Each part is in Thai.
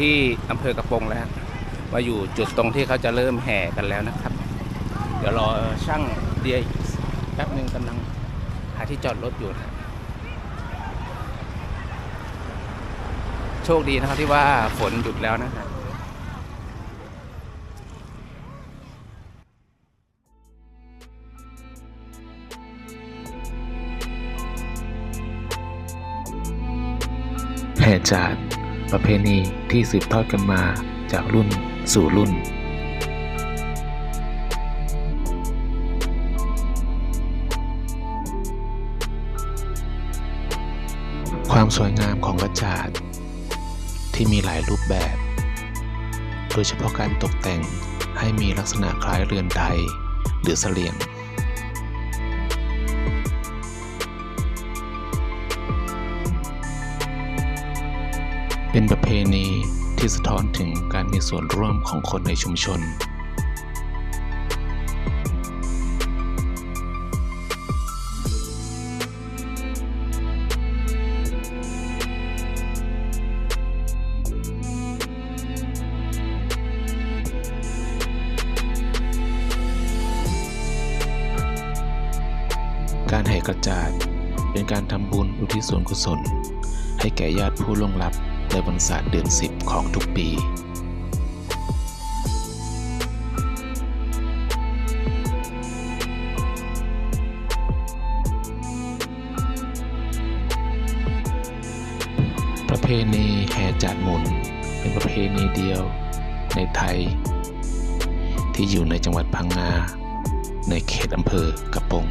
ที่อำเภอกระโปงแล้วมาอยู่จุดตรงที่เขาจะเริ่มแห่กันแล้วนะครับ เดี๋ยวรอช่างเดียกแป๊บหนึ่งกำลังหาที่จอดรถอยู่นะโชคดีนะครับที่ว่าฝนหยุดแล้วนะครับแห่จาด ประเพณีที่สืบทอดกันมาจากรุ่นสู่รุ่น ความสวยงามของกระจาดที่มีหลายรูปแบบ โดยเฉพาะการตกแต่งให้มีลักษณะคล้ายเรือนไทยหรือเสลียง เป็นประเพณีที่สะท้อนถึงการมีส่วนร่วมของคนในชุมชน การแห่กระจาดเป็นการทำบุญอุทิศส่วนกุศล ให้แก่ญาติผู้ล่วงลับ ในวันศาสตร์เดือนสิบของทุกปีประเพณีแห่จาดหมุนเป็นประเพณีเดียวในไทย ที่อยู่ในจังหวัดพังงา ในเขตอำเภอกระโปง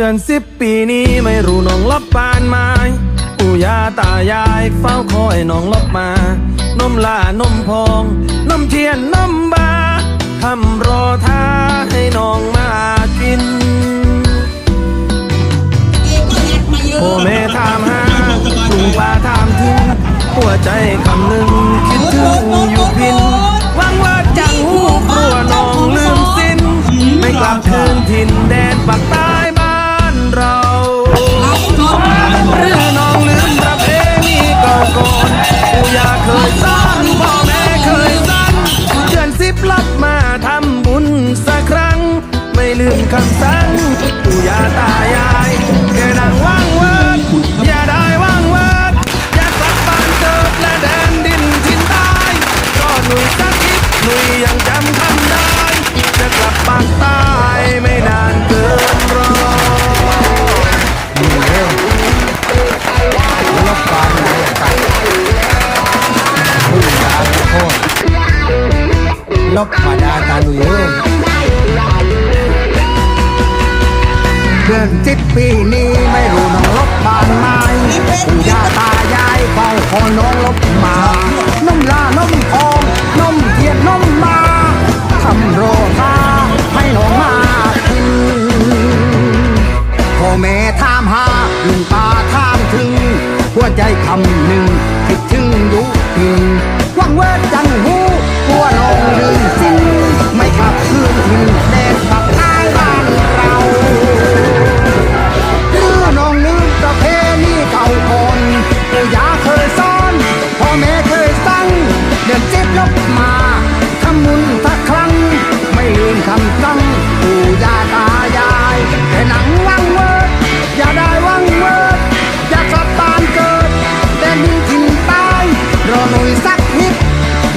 ดือนสิบปีนี้ไม่รู้น้องลบปานไม้ปู่ย่าตายายเฝ้าคอยน้องลบมา นมลานมพอง นมเทียนนมบาทำรอท่าให้น้องมากินพ่อแม่ถามหาลุงป้าถามถึง หัวใจคำหนึ่งคิดถึงอยู่พินหวังว่าจังหูกลัวน้องลืมสิ้น ไม่กลับคืนถิ่นแดนปักใต้ ลืมคำสั่งปู่ย่าตายายแกนั่งว่างเวิร์ดอย่าได้ว่างเวิร์ดอย่ากลับบ้านเกิดและแดนดินทินใต้ก็หนุ่ยสักนิดหนุ่ยยังจำคำได้ จะกลับปากใต้ไม่นานเกินรอลบมาดาตาลุยเอ้ ดือนจิตปีนี้ไม่รู้น้องลบบ้านไหมปู่ย่าตายายเฝ้าคอยน้องลบมานมลานมำทองนมเทียนนมมาทำโรตาให้น้องมากินพ่อแม่ถามหาลุงตาถามถึงหัวใจคำ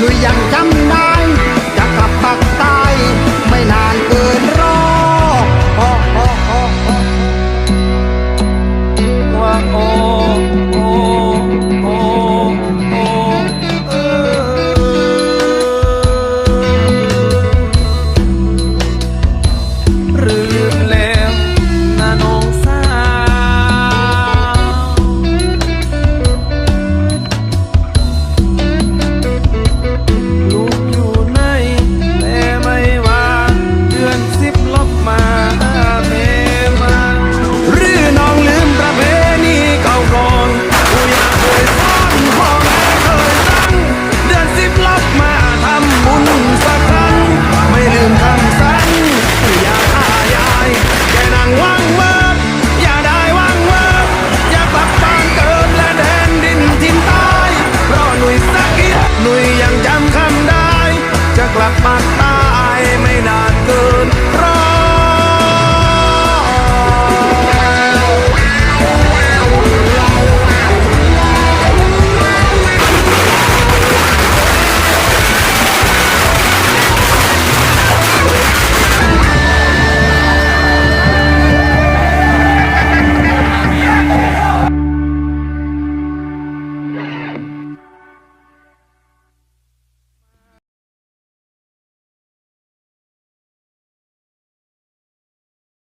คือยังจำได้